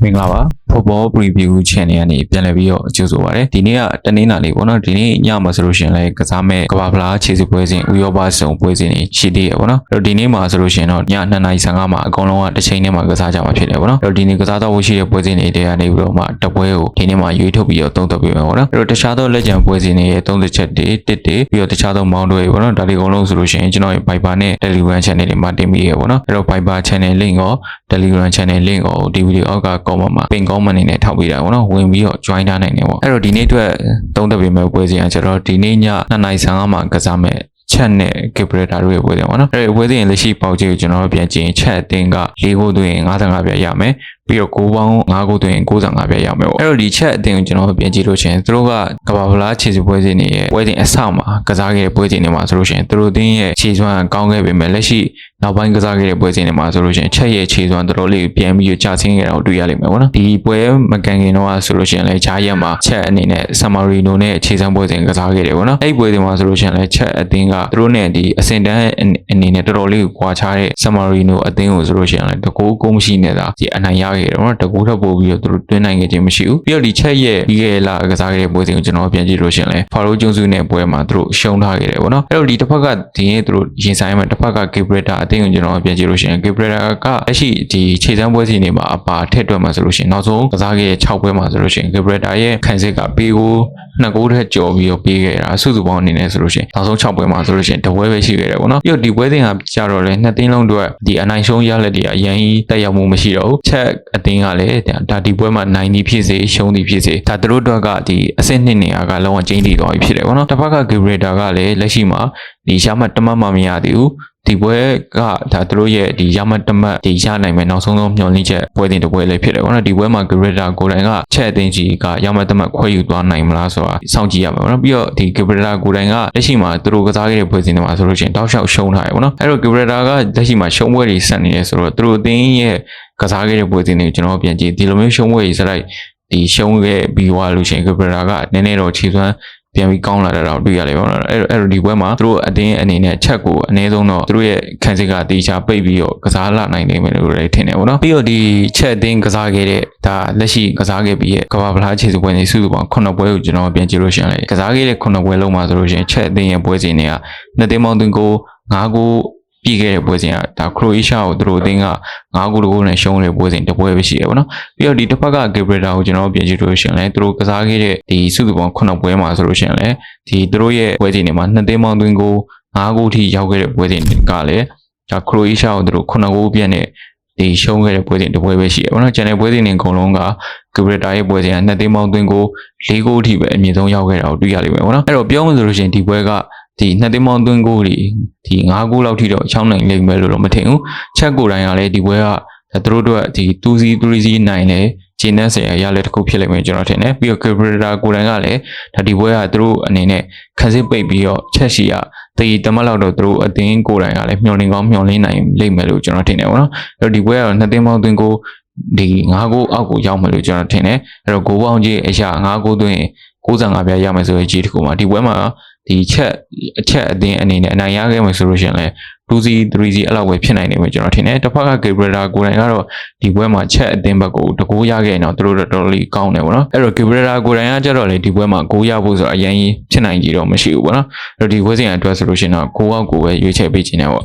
မင်္ဂလာပါ Football Preview Channel ကနေပြန်လည်ပြီးတော့ကြိုဆိုပါရစေဒီနေ့ကတနင်္လာနေ့ပေါ့နော်ဒီနေ့ညမှာဆိုလို့ရှိရင်လည်းကစားမဲ့ကမ္ဘာဖလားခြေစစ်ပွဲစဉ်ဥရောပစုံပွဲစဉ်တွေရှိသေးရပေါ့နော်အဲ့တော့ဒီနေ့မှာဆိုလို့ရှိရင်တော့ည2:55မှာအကောင်လုံးကတစ်ချိန်နဲ့မှာကစားကြမှာဖြစ်တယ်ပေါ့နော်အဲ့တော့ဒီနေ့ကစားတော့ရှိတဲ့ပွဲစဉ်တွေတဲကနေပြီးတော့မှတပွဲကိုဒီနေ့မှာရွေးထုတ်ပြီးတော့သုံးသပ်ပေးမယ်ပေါ့နော်အဲ့တော့တခြားသောလက်ကျန်ပွဲစဉ်တွေရဲ့သုံးသပ်ချက်တွေတစ်တွေပြီးတော့တခြားသောမောင်းတွေပေါ့နော်ဒါတွေအကုန်လုံးဆိုလို့ရှိရင်ကျွန်တော်ရဲ့ Viber နဲ့ Telegram Channel တွေမှာတင်ပြီးရပေါ့နော်အဲ့တော့ Viber Channel link ရော Telegram Channel link ကိုဒီဗီဒီယိုအောက်က comment မှာ pin comment အနေနဲ့ထောက်ပေးတာပေါ့နော်ဝင်ပြီးတော့ join ထားနိုင်တယ်ပေါ့အဲ့တော့ဒီနေ့အတွက်သုံးသပ်ပေးမယ့်ပွဲစဉ်ကကျတော့ဒီနေ့ည2:55မှာကစားမယ့်ချက်နဲ့ကီပရတာတို့ရဲ့ပွဲစဉ်ပေါ့နော်အဲ့ဒီပွဲစဉ်လက်ရှိပေါက်ချေကိုကျွန်တော်တို့ပြန်ကြည့်ရင်ချက်အတင်းက၄ဂိုးသွင်း55ပြရမယ် ပြီးတော့9ပေါင်း5ဂိုးသွင်း65ပြရမယ်ပေါ့အဲ့တော့ဒီချက်အတင်းကိုကျွန်တော်တို့ပြန်ကြည့်လို့ရှိရင်သူတို့ကကမ္ဘာဖလားခြေစစ်ပွဲစဉ်တွေရဲ့ပွဲစဉ်အဆောက်မှာကစားခဲ့တဲ့ပွဲစဉ်တွေမှာဆိုလို့ရှိရင်သူတို့တင်းရဲ့ခြေစွမ်းကောင်းခဲ့ပေမဲ့လက်ရှိနောက်ပိုင်းကစားခဲ့တဲ့ပွဲစဉ်တွေမှာဆိုလို့ရှိရင်ချက်ရဲ့ခြေစွမ်းတော်တော်လေးပြန်ပြီးကြာဆင်းခဲ့တာကိုတွေ့ရလိမ့်မယ်ပေါ့နော်ဒီပွဲမကန်ခင်တော့ဆိုလို့ရှိရင်လည်းဂျာရက်မှာချက်အနေနဲ့ဆမ်မာရီနိုနဲ့ခြေစွမ်းပွဲစဉ်ကစားခဲ့တယ်ပေါ့နော်အဲ့ဒီပွဲစဉ်မှာဆိုလို့ရှိရင်လည်းချက်အတင်းကသူတို့နဲ့ဒီအစင်တန်းအနေနဲ့တော်တော်လေးကိုကွာခြားတဲ့ဆမ်မာရီနိုအတင်းကိုဆိုလို့ရှိရင်လည်းတကူကိုမရှိနေတာဒီအနိုင်ရခဲ့တယ်ပေါ့နော်တကူထပ်ပို့ပြီးတော့သူတို့တွင်းနိုင်ခဲ့ခြင်းမရှိဘူးပြီးတော့ဒီချက်ရဲ့ပြီးခဲ့လာကစားခဲ့တဲ့ပွဲစဉ်ကိုကျွန်တော်ပြန်ကြည့်လို့ရှိရင်လည်းဖာရိုဂျွန်စုနဲ့ပွဲမှာသူတို့ရှုံးထားခဲ့တယ်ပေါ့နော်အဲ့တော့ဒီတစ်ဖက်ကဒီနေ့သူတို့ရင်ဆိုင်မှာတစ်ဖက်ကဂေဘရတာအတင်းကိုကျွန်တော်ပြန်ကြည့်လို့ရှိရင်ဂေဘရတာကလက်ရှိဒီခြေစမ်းပွဲစဉ်တွေမှာအပါထက်တွက်မှာဆိုလို့ရှိရင်နောက်ဆုံးကစားခဲ့တဲ့6ပွဲမှာဆိုလို့ရှိရင်ဂေဘရတာရဲ့ခံစစ်ကပေးကိုနှစ်ကိုးထက်ကျော်ပြီးတော့ပေးခဲ့တာစုစုပေါင်းအနေနဲ့ဆိုလို့ရှိရင်နောက်ဆုံး6ပွဲမှာဆိုလို့ရှိရင်တပွဲပဲရှိခဲ့တယ်ပေါ့နော်ပြီးတော့ဒီပွဲစဉ်ကကြတော့လဲနှစ်သိန်းလုံးအတွက်ဒီအနိုင်ရှုံးရလက်တွေကအရင်တက်ရောက်မှုမရှိတော့ဘူးချက်အတင်းကလည်းဒါဒီပွဲမှာနိုင်သည်ဖြစ်စေရှုံးသည်ဖြစ်စေဒါသူတို့အတွက်ကဒီအဆင့်နှစ်နေရာကလုံးဝကျင်းတည်သွားပြီဖြစ်တယ်ပေါ့နော်တစ်ဖက်ကဂေဘရတာကလည်းလက်ရှိမှာဒီရမတ်တမတ်မှမရသေးဘူး ဒီပွဲကဒါသူတို့ရဲ့ဒီရမတ်တမတ်ဒီရနိုင်မယ်နောက်ဆုံးဆုံးမျှော်လင့်ချက်ပွဲတင်တစ်ပွဲလေးဖြစ်တယ်ပေါ့နော်ဒီပွဲမှာဂရတာကိုယ်တိုင်ကချက်အသိန်းကြီးကရမတ်တမတ်ခွဲယူသွားနိုင်မလားဆိုတာစောင့်ကြည့်ရမှာပေါ့နော်ပြီးတော့ဒီဂရတာကိုယ်တိုင်ကလက်ရှိမှာသူတို့ကစားခဲ့တဲ့ပွဲစဉ်တွေမှာဆိုလို့ရှိရင်တောက်လျှောက်ရှုံးထားတယ်ပေါ့နော်အဲ့တော့ဂရတာကလက်ရှိမှာရှုံးပွဲတွေဆက်နေတယ်ဆိုတော့သူတို့အသင်းရဲ့ကစားခဲ့တဲ့ပွဲစဉ်တွေကိုကျွန်တော်ပြန်ကြည့်ဒီလိုမျိုးရှုံးပွဲတွေစလိုက်ဒီရှုံးခဲ့ပြီးသွားလို့ရှိရင်ဂရတာကနည်းနည်းတော့ခြေစွမ်း ပြန်ပြီးကောင်းလာတာတော့တွေ့ရလိမ့်မယ်ပေါ့နော်အဲ့အဲ့ဒီပွဲမှာသူတို့အတင်းအနေနဲ့ချက်ကိုအနည်းဆုံးတော့သူတို့ရဲ့ခံစစ်ကတေချာပိတ်ပြီးတော့ကစားလာနိုင်နိုင်မယ်လို့လည်းထင်တယ်ပေါ့နော်ပြီးတော့ဒီချက်အတင်းကစားခဲ့တဲ့ဒါလက်ရှိကစားခဲ့ပြီးရဲ့ကဘာဖလားခြေစပွဲနေစုစုပေါင်း9ပွဲကိုကျွန်တော်ပြန်ကြည့်လို့ရှိရင်လေကစားခဲ့တဲ့9ပွဲလုံးမှာဆိုလို့ရှိရင်ချက်အတင်းရဲ့ပွဲစဉ်တွေကနှစ်သိန်းပေါင်းသွင်းကို9ကို ပြီးခဲ့တဲ့ပွဲစဉ်ကဒါခရိုအေးရှားကိုသူတို့အသင်းက9ဂိုးတဂိုးနဲ့ရှုံးတဲ့ပွဲစဉ်တစ်ပွဲပဲရှိတယ်ပေါ့နော်ပြီးတော့ဒီတစ်ဖက်ကဂေဘရတာကိုကျွန်တော်ပြင်ကြည့်လို့ရှိရင်လည်းသူတို့ကစားခဲ့တဲ့ဒီစုစုပေါင်း9ပွဲမှာဆိုလို့ရှိရင်လည်းဒီသူတို့ရဲ့ပွဲစဉ်တွေမှာ2သိန်းပေါင်းသွင်းကို9ဂိုးထိရောက်ခဲ့တဲ့ပွဲစဉ်ကလည်းဒါခရိုအေးရှားကိုသူတို့9ဂိုးပြည့်နဲ့ဒီရှုံးခဲ့တဲ့ပွဲစဉ်တစ်ပွဲပဲရှိတယ်ပေါ့နော်ကျန်တဲ့ပွဲစဉ်တွေအကုန်လုံးကဂေဘရတာရဲ့ပွဲစဉ်က2သိန်းပေါင်းသွင်းကို4ဂိုးအထိပဲအမြင့်ဆုံးရောက်ခဲ့တာကိုတွေ့ရလိမ့်မယ်ပေါ့နော်အဲ့တော့ပြောမှဆိုလို့ရှိရင်ဒီပွဲက ဒီနှစ်သိန်းပေါင်းသွင်းကိုတွေဒီ9ဂိုးလောက်ထိတော့ချောင်းနိုင်လိမ့်မယ်လို့တော့မထင်ဘူးချက်ကိုယ်တိုင်ကလည်းဒီပွဲကသူတို့တို့ဒီ2စီ3စီနိုင်တယ်ဂျင်းနဲ့ဆယ်ရလက်တစ်ခုဖြစ်လိမ့်မယ်ကျွန်တော်ထင်တယ်ပြီးတော့ Cabrera ကိုယ်တိုင်ကလည်းဒါဒီပွဲကသူတို့အနေနဲ့ခန်းစစ်ပိတ်ပြီးတော့ချက်ရှိရတေးတမတ်လောက်တော့သူတို့အသင်းကိုယ်တိုင်ကလည်းမျှော်လင့်ကောင်းမျှော်လင့်နိုင်လိမ့်မယ်လို့ကျွန်တော်ထင်တယ်ပေါ့နော်အဲ့တော့ဒီပွဲကတော့နှစ်သိန်းပေါင်းသွင်းကိုဒီ9ဂိုးအောက်ကိုရောက်မယ်လို့ကျွန်တော်ထင်တယ်အဲ့တော့ဂိုးပေါင်းကြီးအရာ9ဂိုးသွင်း65ပြားရမယ်ဆိုရင်ကြီးတစ်ခုမှာဒီပွဲမှာ ဒီချက်အချက်အတင်းအနေနဲ့အနိုင်ရခဲ့မယ်ဆိုလို့ရှိရင်လည်း 2C 3C အဲ့လောက်ပဲဖြစ်နိုင်နေမယ်ကျွန်တော်ထင်တယ်တစ်ဖက်က Gabriela ကိုယ်တိုင်ကတော့ဒီပွဲမှာချက်အတင်းဘက်ကိုတကိုးရခဲ့ရင်တော့သူတို့တော်တော်လေးကောင်းတယ်ပေါ့နော်အဲ့တော့ Gabriela ကိုယ်တိုင်ကကြတော့လေဒီပွဲမှာဂိုးရဖို့ဆိုတော့အရင်ဖြစ်နိုင်ကြတော့မရှိဘူးပေါ့နော်အဲ့တော့ဒီပွဲစဉ်အတွက်ဆိုလို့ရှိရင်တော့ဂိုးအောက်ကိုပဲရွေးချယ်ပေးခြင်းတယ်ပေါ့